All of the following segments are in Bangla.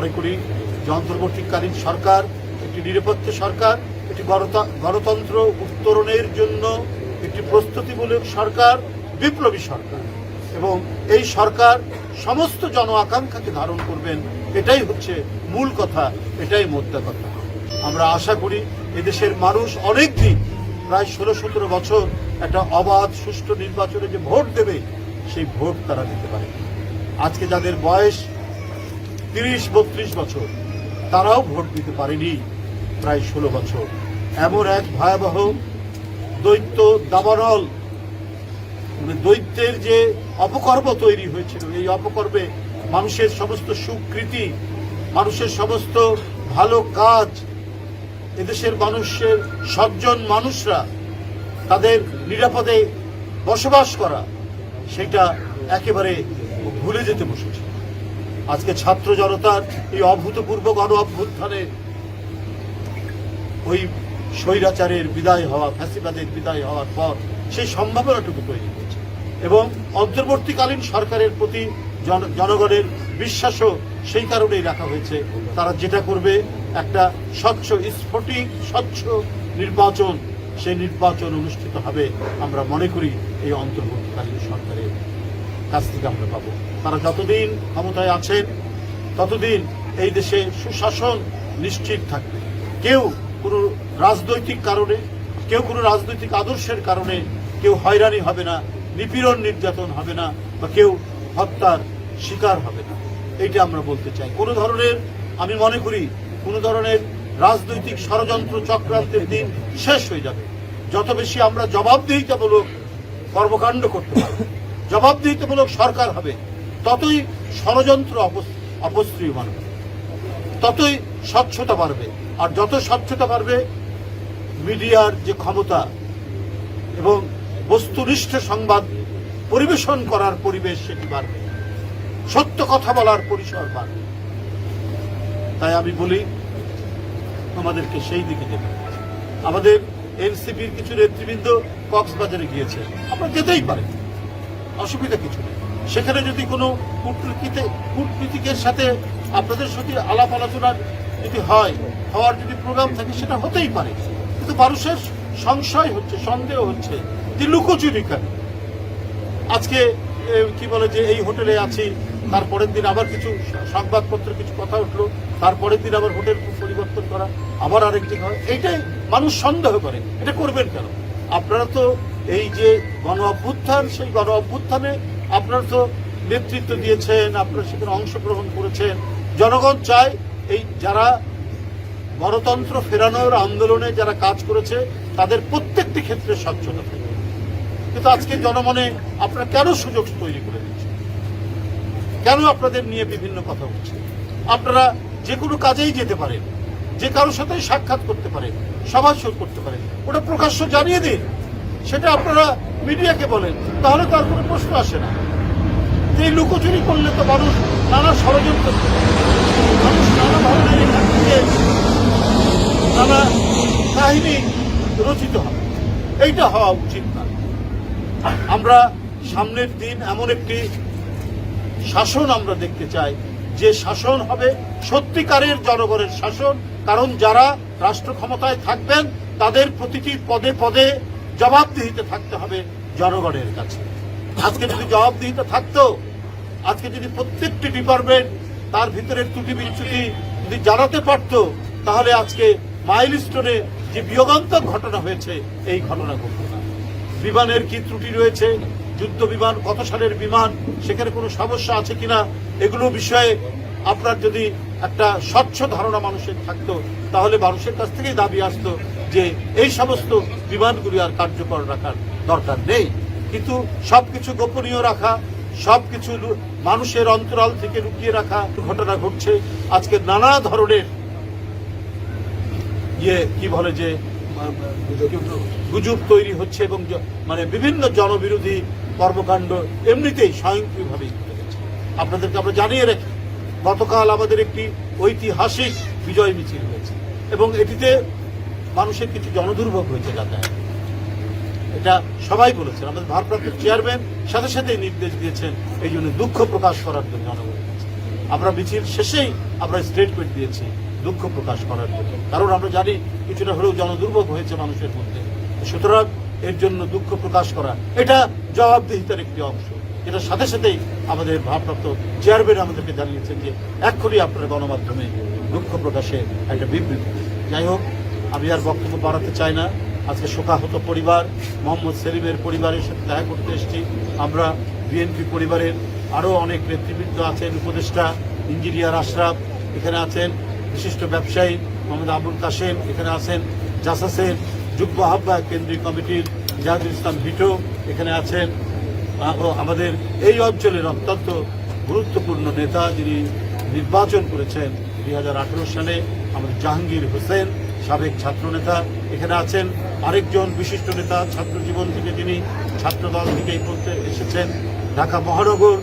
মনে করি যে সরকার, একটি নিরপেক্ষ সরকার, একটি গণতন্ত্র উত্তরণের জন্য একটি প্রস্তুতিমূলক সরকার, বিপ্লবী সরকার। এবং এই সরকার সমস্ত জন আকাঙ্ক্ষাকে ধারণ করবেন, এটাই হচ্ছে মূল কথা, এটাই মোদ্দা কথা। আমরা আশা করি এদেশের মানুষ অনেক দিন প্রায় ষোলো সতেরো বছর একটা অবাধ, সুষ্ঠু নির্বাচনে যে ভোট দেবে, সেই ভোট তারা দিতে পারে। আজকে যাদের বয়স তিরিশ, বত্রিশ বছর। তারাও ভোট দিতে পারেনি, প্রায় ষোলো বছর। এমন এক ভয়াবহ দৈত্য দাবানল। মানে দৈত্যের যে অপকর্ম তৈরি হয়েছিল, এই অপকর্মে মানুষের সমস্ত সুকৃতি, মানুষের সমস্ত ভালো কাজ, এদেশের মানুষের সজ্জন মানুষরা তাদের নিরাপদে বসবাস করা, সেটা একেবারে ভুলে যেতে বসেছে। আজকে ছাত্র জনতার এই অভূতপূর্ব গণ অভ্যুত্থানে ওই স্বৈরাচারের বিদায় হওয়া, ফ্যাসিবাদের বিদায় হওয়ার পর সেই সম্ভাবনাটুকু তৈরি হয়েছে। এবং অন্তর্বর্তীকালীন সরকারের প্রতি জনগণের বিশ্বাসও সেই কারণেই রাখা হয়েছে। তারা যেটা করবে, একটা স্বচ্ছ স্ফটিক, স্বচ্ছ নির্বাচন, সেই নির্বাচন অনুষ্ঠিত হবে। আমরা মনে করি এই অন্তর্বর্তীকালীন সরকারের কাছ থেকে আমরা পাবো। তারা যতদিন ক্ষমতায় আছেন, ততদিন এই দেশে সুশাসন নিশ্চিত থাকবে। কেউ কোনো রাজনৈতিক কারণে, কেউ কোনো রাজনৈতিক আদর্শের কারণে কেউ হয়রানি হবে না, নিপীড়ন নির্যাতন হবে না বা কেউ হত্যার শিকার হবে না। এইটা আমরা বলতে চাই। কোনো ধরনের, আমি মনে করি, কোনো ধরনের রাজনৈতিক ষড়যন্ত্র চক্রান্তের দিন শেষ হয়ে যাবে। যত বেশি আমরা জবাবদিহিতামূলক কর্মকাণ্ড করতে পারব জবাবদিহিতামূলক সরকার হবে, ততই ষড়যন্ত্র অপস- অপসৃয়মান হবে ততই স্বচ্ছতা বাড়বে। আর যত স্বচ্ছতা বাড়বে, মিডিয়ার যে ক্ষমতা এবং বস্তুনিষ্ঠ সংবাদ পরিবেশন করার পরিবেশ সেটি বাড়বে, সত্য কথা বলার পরিসর বাড়বে। তাই আমি বলি আমাদেরকে সেই দিকে যেতে আমাদের এনসিপির কিছু নেতৃবৃন্দ কক্সবাজারে গিয়েছে আমরা যেতেই পারি অসুবিধা কিছু নেই। সেখানে যদি কোনো কূটনীতিতে কূটনীতিকের সাথে আপনাদের সাথে আলাপ আলোচনার যদি হয়, হওয়ার যদি প্রোগ্রাম থাকে, সেটা হতেই পারে। কিন্তু মানুষের সংশয় হচ্ছে, সন্দেহ হচ্ছে যে লুকোচুরি কেন আজকে কি বলে যে এই হোটেলে আছি, তারপরের দিন আবার কিছু সংবাদপত্রে কিছু কথা উঠল, তারপরের দিন আবার হোটেল পরিবর্তন করা, আবার আরেকটি হয় এইটাই মানুষ সন্দেহ করে। এটা করবেন কেন? আপনারা তো এই যে গণ অভ্যুত্থান, সেই গণ অভ্যুত্থানে আপনারা তো নেতৃত্ব দিয়েছেন, আপনারা সেখানে অংশগ্রহণ করেছেন। জনগণ চায় এই যারা গণতন্ত্র ফেরানোর আন্দোলনে যারা কাজ করেছে, তাদের প্রত্যেকটি ক্ষেত্রে স্বচ্ছতা থাকে কিন্তু আজকে জনমনে আপনারা কেন সুযোগ তৈরি করে দিচ্ছেন? কেন আপনাদের নিয়ে বিভিন্ন কথা উঠছে আপনারা যে কোনো কাজেই যেতে পারেন, যে কারোর সাথেই সাক্ষাৎ করতে পারেন, সভা করতে পারেন। ওটা প্রকাশ্য জানিয়ে দিন। সেটা আপনারা মিডিয়াকে বলেন, তাহলে তার কোনো প্রশ্ন আসে না। এই লুকোচুরি করলে তো মানুষ নানা ষড়যন্ত্র। মানুষ নানা ধরনের এখান থেকে নানা কাহিনী রচিত হবে এইটা হওয়া উচিত না। আমরা সামনের দিন এমন একটি শাসন আমরা দেখতে চাই, যে শাসন হবে সত্যিকারের জনগণের শাসন, কারণ যারা রাষ্ট্র ক্ষমতায় থাকবেন, তাদের প্রতিটি পদে পদে জবাবদিহিতে থাকতে হবে জনগণের কাছে। আজকে যদি জবাবদিহিতে থাকতো, আজকে যদি প্রত্যেকটি ডিপার্টমেন্ট তার ভিতরের ত্রুটি বিচ্যুতি যদি জানাতে পারতো, তাহলে আজকে মাইলস্টোনে যে বিয়োগান্তক ঘটনা হয়েছে, এই ঘটনা ঘটতো না। বিমানের কি ত্রুটি রয়েছে? যুদ্ধ বিমান কত সালের বিমান? সেখানে কোনো সমস্যা আছে কিনা? এগুলো বিষয়ে আপনার যদি একটা স্বচ্ছ ধারণা মানুষের থাকতো, তাহলে মানুষের কাছ থেকেই দাবি আসতো যে এই সমস্ত বিমানগুলি আর কার্যকর রাখার দরকার নেই। কিন্তু সবকিছু গোপনীয় রাখা, সবকিছু মানুষের অন্তরাল থেকে লুকিয়ে রাখা ঘটনা ঘটছে। আজকে নানা ধরনের ইয়ে কি বলে যে, গুজব তৈরি হচ্ছে এবং মানে বিভিন্ন জনবিরোধী কর্মকাণ্ড এমনিতেই স্বয়ংক্রিয়ভাবে আপনাদেরকে আমরা জানিয়ে রাখি, গতকাল আমাদের একটি ঐতিহাসিক বিজয় মিছিল হয়েছে এবং এটিতে মানুষের কিছু জনদুর্ভোগ হয়েছে যাতায়াত। এটা সবাই বলেছেন। আমাদের ভারপ্রাপ্ত চেয়ারম্যান সাথে সাথে নির্দেশ দিয়েছেন এই জন্য দুঃখ প্রকাশ করার জন্য জনগণের আমরা মিছিল শেষেই আমরা স্টেটমেন্ট দিয়েছি দুঃখ প্রকাশ করার জন্য। কারণ আমরা জানি কিছুটা হলেও জনদুর্ভোগ হয়েছে মানুষের মধ্যে। সুতরাং এর জন্য দুঃখ প্রকাশ করা এটা জবাবদিহিতার একটি অংশ। এটার সাথে সাথেই আমাদের ভারপ্রাপ্ত চেয়ারম্যান আমাদেরকে জানিয়েছেন যে এক্ষুনি আপনারা গণমাধ্যমে দুঃখ প্রকাশে একটা বিবৃতি যাই হোক আমি আর বক্তব্য বাড়াতে চাই না। আজকে শোকাহত পরিবার, মোহাম্মদ সেলিমের পরিবারের সাথে দেখা করতে এসেছি। আমরা বিএনপি পরিবারের আরও অনেক নেতৃবৃন্দ আছেন, উপদেষ্টা, ইঞ্জিনিয়ার আশরাফ এখানে আছেন, বিশিষ্ট ব্যবসায়ী মোহাম্মদ আবুল কাশেম এখানে আছেন জাসাসের যুগ্ম আহ্বায়ক কেন্দ্রীয় কমিটির জাহাদুল ইসলাম ভিটো এখানে আছেন আমাদের এই অঞ্চলের অত্যন্ত গুরুত্বপূর্ণ নেতা যিনি নির্বাচন করেছেন দুই হাজার আঠেরো সালে, আমাদের জাহাঙ্গীর হোসেন। সাবেক ছাত্রনেতা, এখানে আছেন আরেকজন বিশিষ্ট নেতা ছাত্র জীবন থেকে যিনি ছাত্রদল থেকে এই পর্যন্ত এসেছেন। ঢাকা মহানগর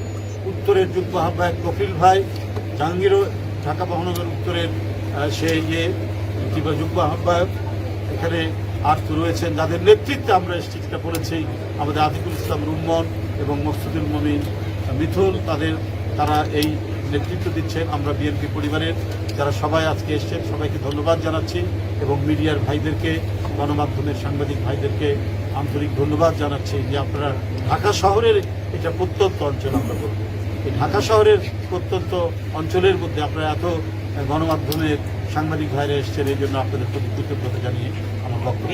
উত্তরের যুগ্ম আহ্বায়ক কপিল ভাই, জাহাঙ্গীরও ঢাকা মহানগর উত্তরের সেই যে যুগ্ম আহ্বায়ক। এখানে আর রয়েছেন, যাদের নেতৃত্বে আমরা যেটা বলেছি আমাদের আতিকুল ইসলাম রুম্মন এবং মকসুদুল মমিন মিথুন, তাদের, তারা এই নেতৃত্ব দিচ্ছেন আমরা বিএনপি পরিবারের যারা সবাই আজকে এসছেন সবাইকে ধন্যবাদ জানাচ্ছি এবং মিডিয়ার ভাইদেরকে গণমাধ্যমের সাংবাদিক ভাইদেরকে আন্তরিক ধন্যবাদ জানাচ্ছি যে আপনারা ঢাকা শহরের এটা প্রত্যন্ত অঞ্চল আমরা বলব। এই ঢাকা শহরের প্রত্যন্ত অঞ্চলের মধ্যে আপনারা এত গণমাধ্যমের সাংবাদিক ভাইরা এসছেন এই জন্য আপনাদের প্রতি কৃতজ্ঞতা জানিয়ে আমার বক্তব্য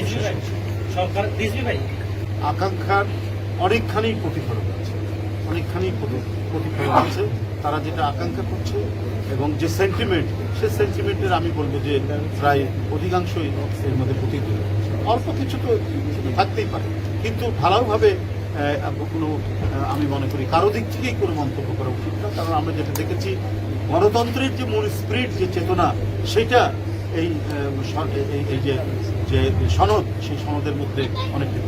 আকাঙ্ক্ষার অনেকখানি প্রতিফলন আছে অনেকখানি প্রতি- প্রতিফলন আছে তারা যেটা আকাঙ্ক্ষা করছে এবং যে সেন্টিমেন্ট সে সেন্টিমেন্টের আমি বলব যে প্রায় অধিকাংশই এর মধ্যে প্রতিফলিত অল্প কিছু তো থাকতেই পারে, কিন্তু ভালোভাবে কোনো আমি মনে করি কারও দিক থেকেই কোনো মন্তব্য করা উচিত না, কারণ আমরা যেটা দেখেছি, গণতন্ত্রের যে মূল স্পিরিট যে চেতনা, সেটা এই এই- যে সনদ, সেই সনদের মধ্যে অনেকটি